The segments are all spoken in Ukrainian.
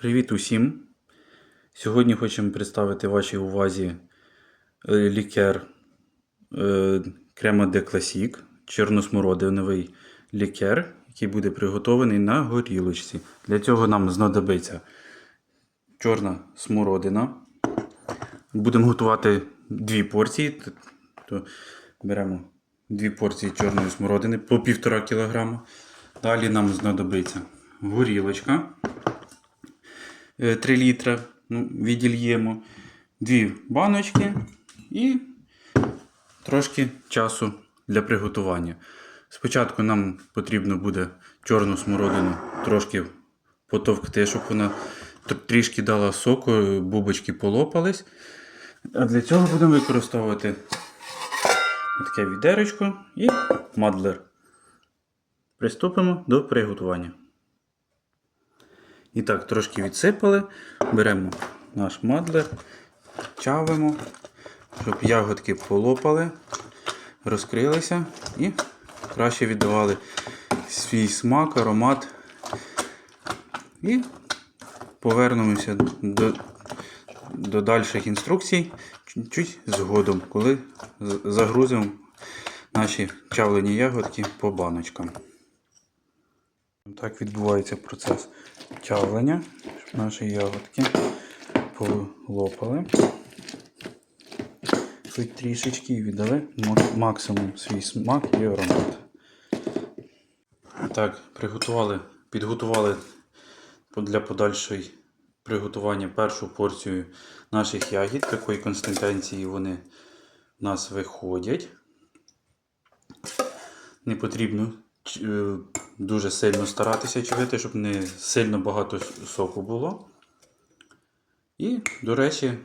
Привіт усім! Сьогодні хочемо представити вашій увазі е, лікер е, Крема де Класік, чорносмородиновий лікер, який буде приготований на горілочці. Для цього нам знадобиться чорна смородина. Будемо готувати дві порції. То беремо дві порції чорної смородини по 1,5 кг. Далі нам знадобиться горілочка. 3 літра, ну, відільємо, дві баночки і трошки часу для приготування. Спочатку нам потрібно буде чорну смородину трошки потовкти, щоб вона трішки дала соку, бубочки полопались. А для цього будемо використовувати таке відеречко і мадлер. Приступимо до приготування. І так, трошки відсипали. Беремо наш мадлер, чавимо, щоб ягодки полопали, розкрилися і краще віддавали свій смак, аромат. І повернемося до, до дальших інструкцій чуть згодом, коли загрузимо наші чавлені ягодки по баночкам. Так відбувається процес тявлення, щоб наші ягодки полопали. Хоч трішечки і віддали максимум свій смак і аромат. Так, приготували, підготували для подальшої приготування першу порцію наших ягід. Такої консистенції вони в нас виходять. Не потрібно дуже сильно старатися чавити, щоб не сильно багато соку було. І, до речі,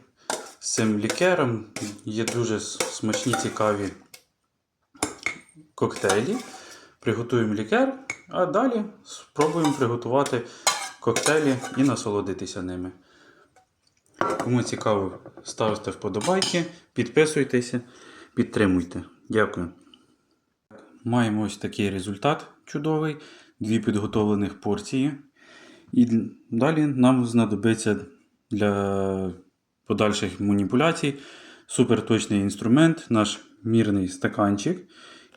з цим лікером є дуже смачні цікаві коктейлі. Приготуємо лікер, а далі спробуємо приготувати коктейлі і насолодитися ними. Кому цікаво, ставте вподобайки, підписуйтеся, підтримуйте. Дякую. Маємо ось такий результат чудовий, дві підготовлених порції. І далі нам знадобиться для подальших маніпуляцій суперточний інструмент, наш мірний стаканчик.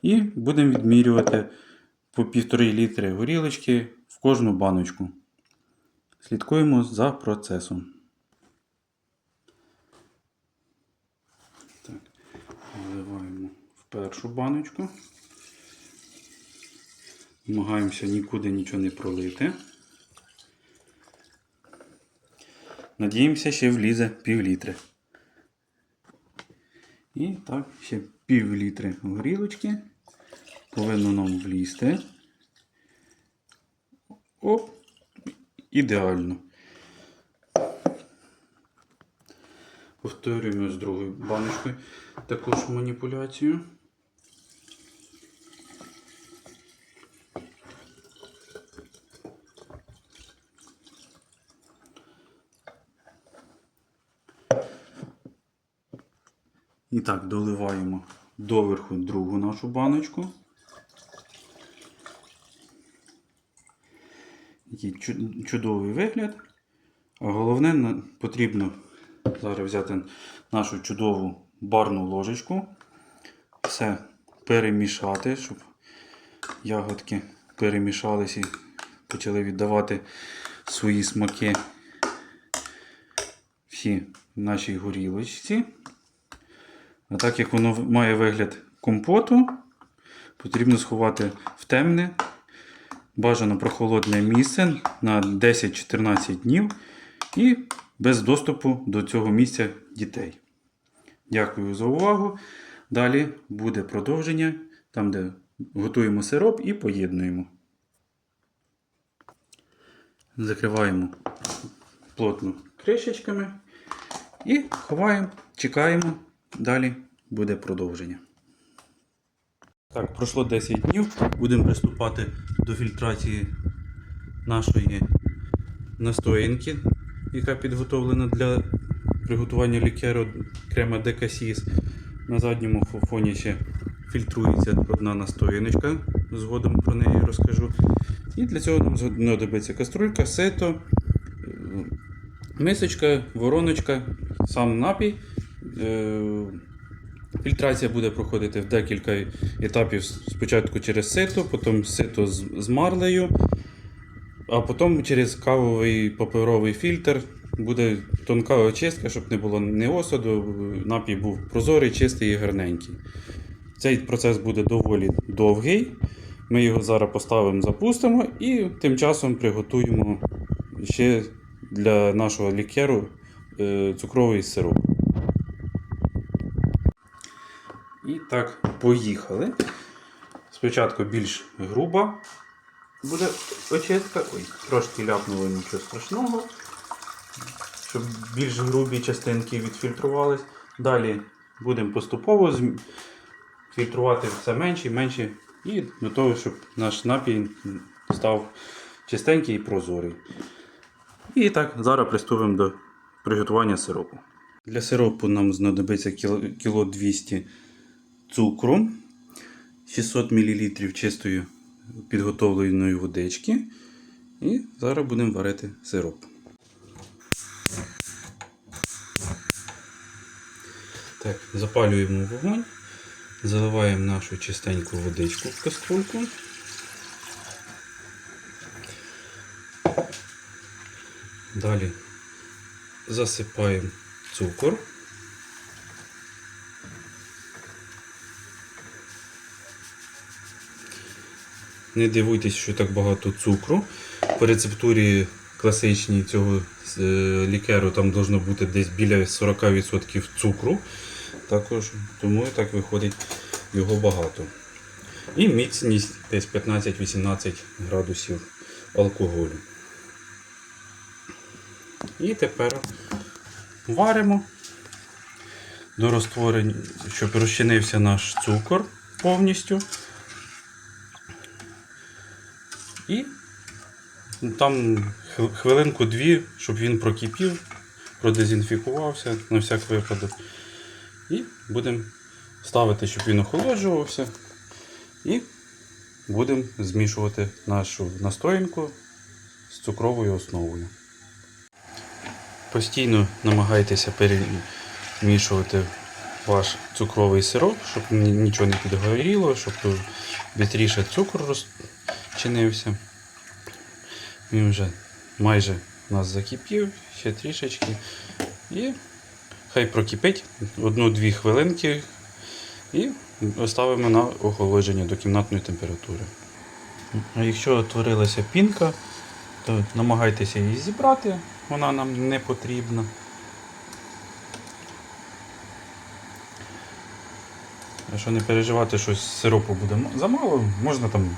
І будемо відмірювати по 1,5 літри горілочки в кожну баночку. Слідкуємо за процесом. Так, вливаємо в першу баночку. Намагаємося нікуди нічого не пролити. Надіємося, ще влізе пів літри. І так, ще пів літри горілочки. Повинно нам влізти. Оп, ідеально. Повторюємо з другою баночкою також маніпуляцію. І так, доливаємо доверху другу нашу баночку. Чудовий вигляд. А головне, потрібно зараз взяти нашу чудову барну ложечку. Все перемішати, щоб ягодки перемішалися і почали віддавати свої смаки всі в нашій горілочці. А так як воно має вигляд компоту, потрібно сховати в темне, бажано прохолодне місце на 10-14 днів і без доступу до цього місця дітей. Дякую за увагу. Далі буде продовження, там, де готуємо сироп і поєднуємо. Закриваємо плотно кришечками і ховаємо, чекаємо. Далі буде продовження. Так, пройшло 10 днів. Будемо приступати до фільтрації нашої настоянки, яка підготовлена для приготування лікеру крема Декасіс. На задньому фоні ще фільтрується одна настояночка. Згодом про неї розкажу. І для цього нам знадобиться каструлька, сито, е, Мисочка, вороночка, сам напій. Е, Фільтрація буде проходити в декілька етапів. Спочатку через сито, потім сито з, марлею, а потім через кавовий паперовий фільтр буде тонка очистка, щоб не було ні осаду, напій був прозорий, чистий і гарненький. Цей процес буде доволі довгий. Ми його зараз поставимо, запустимо і тим часом приготуємо ще для нашого лікеру е, цукровий сироп. І так, поїхали. Спочатку більш груба буде очистка. Ой, трошки ляпнуло нічого страшного. Щоб більш грубі частинки відфільтрувались. Далі будемо поступово фільтрувати все менше і менше. І до того, щоб наш напій став чистенький і прозорий. І так, зараз приступимо до приготування сиропу. Для сиропу нам знадобиться кіло 200 цукру, 600 мл чистої підготовленої водички. І зараз будемо варити сироп. Так, запалюємо вогонь, заливаємо нашу чистеньку водичку в каструльку. Далі засипаємо цукор. Не дивуйтесь, що так багато цукру. По рецептурі класичній цього е, лікеру там должно бути десь біля 40% цукру. Також, тому так виходить його багато. І міцність десь 15-18 градусів алкоголю. І тепер варимо до розтворення, щоб розчинився наш цукор повністю. І там хвилинку-дві, щоб він прокипів, продезінфікувався на всяк випадок. І будемо ставити, щоб він охолоджувався. І будемо змішувати нашу настоянку з цукровою основою. Постійно намагайтеся перемішувати ваш цукровий сироп, щоб нічого не підгоріло, щоб швидше цукор розчинився. Він вже майже у нас закипів, ще трішечки. І хай прокипить одну-дві хвилинки і оставимо на охолодження до кімнатної температури. А якщо утворилася пінка, то намагайтеся її зібрати, вона нам не потрібна. Якщо не переживати, що сиропу буде замало, можна там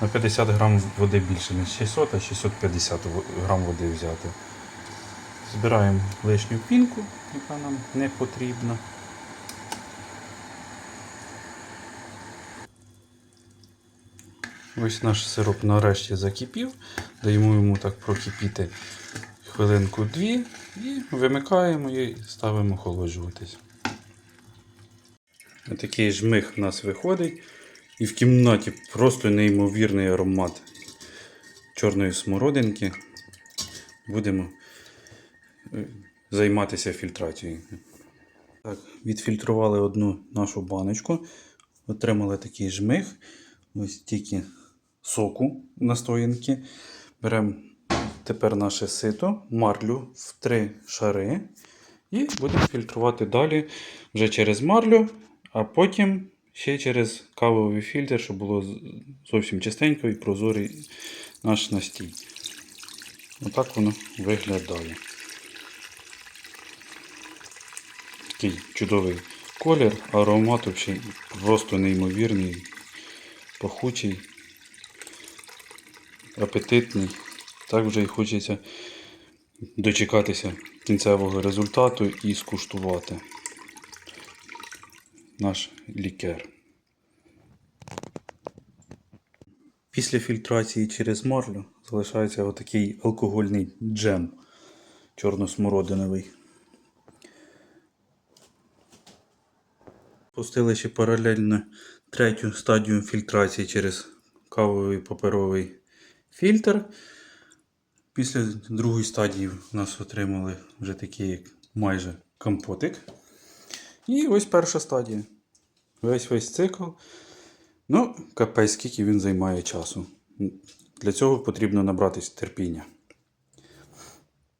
на 50 грам води більше, не 600, а 650 грам води взяти. Збираємо лишню пінку, яка нам не потрібна. Ось наш сироп нарешті закипів. Даємо йому так прокипіти хвилинку-дві і вимикаємо і ставимо охолоджуватись. Такий жмих у нас виходить. І в кімнаті просто неймовірний аромат чорної смородинки. Будемо е, займатися фільтрацією. Так, відфільтрували одну нашу баночку, отримали такий жмих. Ось тільки соку настоянки. Беремо тепер наше сито, марлю в три шари. І будемо фільтрувати далі вже через марлю, а потім ще через кавовий фільтр, щоб було зовсім чистенько і прозорий наш настій. Отак воно виглядає. Такий чудовий колір, аромат взагалі просто неймовірний, пахучий, апетитний. Так вже і хочеться дочекатися кінцевого результату і скуштувати наш лікер. Після фільтрації через марлю залишається отакий алкогольний джем чорносмородиновий. Пустили ще паралельно третю стадію фільтрації через кавовий паперовий фільтр. Після другої стадії в нас отримали вже такий як майже компотик. І ось перша стадія. Весь весь цикл. Ну, капець, скільки він займає часу. Для цього потрібно набратись терпіння.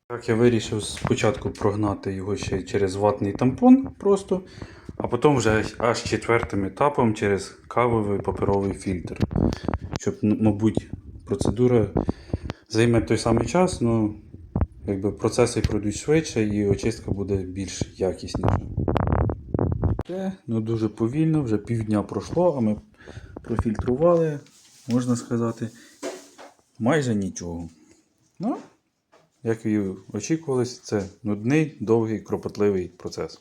Так, я вирішив спочатку прогнати його ще через ватний тампон просто, а потім вже аж четвертим етапом через кавовий паперовий фільтр. Щоб, мабуть, процедура займе той самий час, але процеси пройдуть швидше і очистка буде більш якісніша. Це, ну дуже повільно, вже півдня пройшло, а ми профільтрували, можна сказати, майже нічого. Ну, як і очікувалось, це нудний, довгий, кропотливий процес.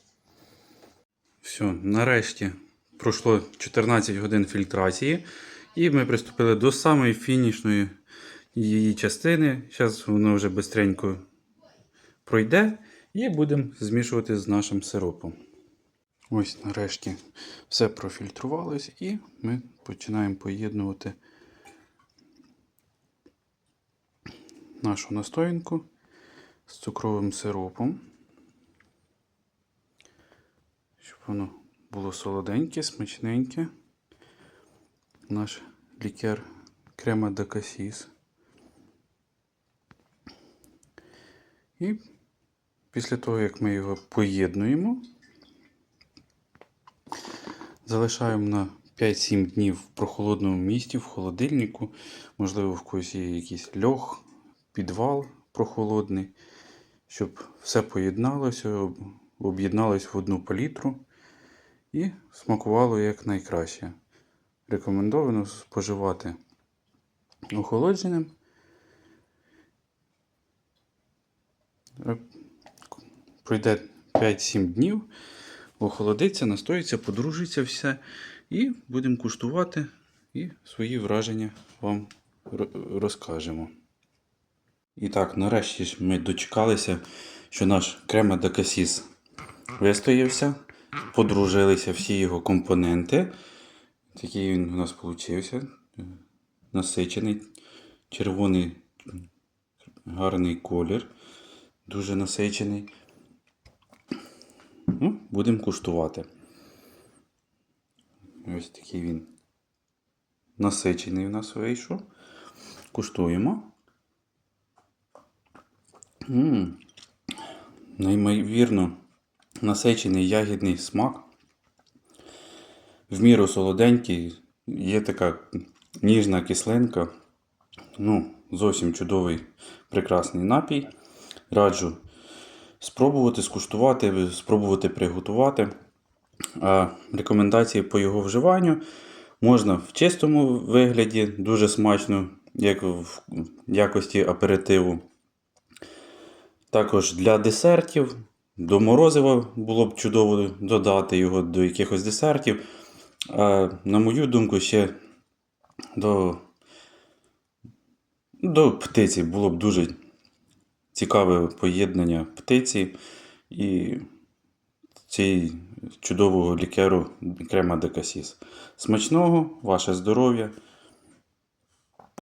Все, нарешті пройшло 14 годин фільтрації, і ми приступили до самої фінішної її частини. Зараз воно вже швидко пройде, і будемо змішувати з нашим сиропом. Ось нарешті все профільтрувалось, і ми починаємо поєднувати нашу настоянку з цукровим сиропом, щоб воно було солоденьке, смачненьке. Наш лікер крема де касіс. І після того, як ми його поєднуємо, залишаємо на 5-7 днів в прохолодному місті, в холодильнику. Можливо, в когось є якийсь льох, підвал прохолодний, щоб все поєдналося, об'єдналось в одну палітру і смакувало як найкраще. Рекомендовано споживати охолодженим. Пройде 5-7 днів, охолодиться, настоїться, подружиться все. І будемо куштувати і свої враження вам розкажемо. І так, нарешті ж ми дочекалися, що наш крема де касіс вистоявся, подружилися всі його компоненти. Такий він у нас получився. Насичений, червоний гарний колір, дуже насичений. Ну, будемо куштувати. Ось такий він насичений у нас вийшов. Куштуємо. м Неймовірно насичений ягідний смак. В міру солоденький, є така ніжна кислинка. Ну, зовсім чудовий, прекрасний напій. Раджу спробувати, скуштувати, спробувати приготувати. А рекомендації по його вживанню можна в чистому вигляді, дуже смачно, як в якості аперитиву. Також для десертів, до морозива було б чудово додати його до якихось десертів. А, на мою думку, ще до, до птиці було б дуже цікаве поєднання птиці і цієї чудового лікеру крема декасіс. Смачного, ваше здоров'я!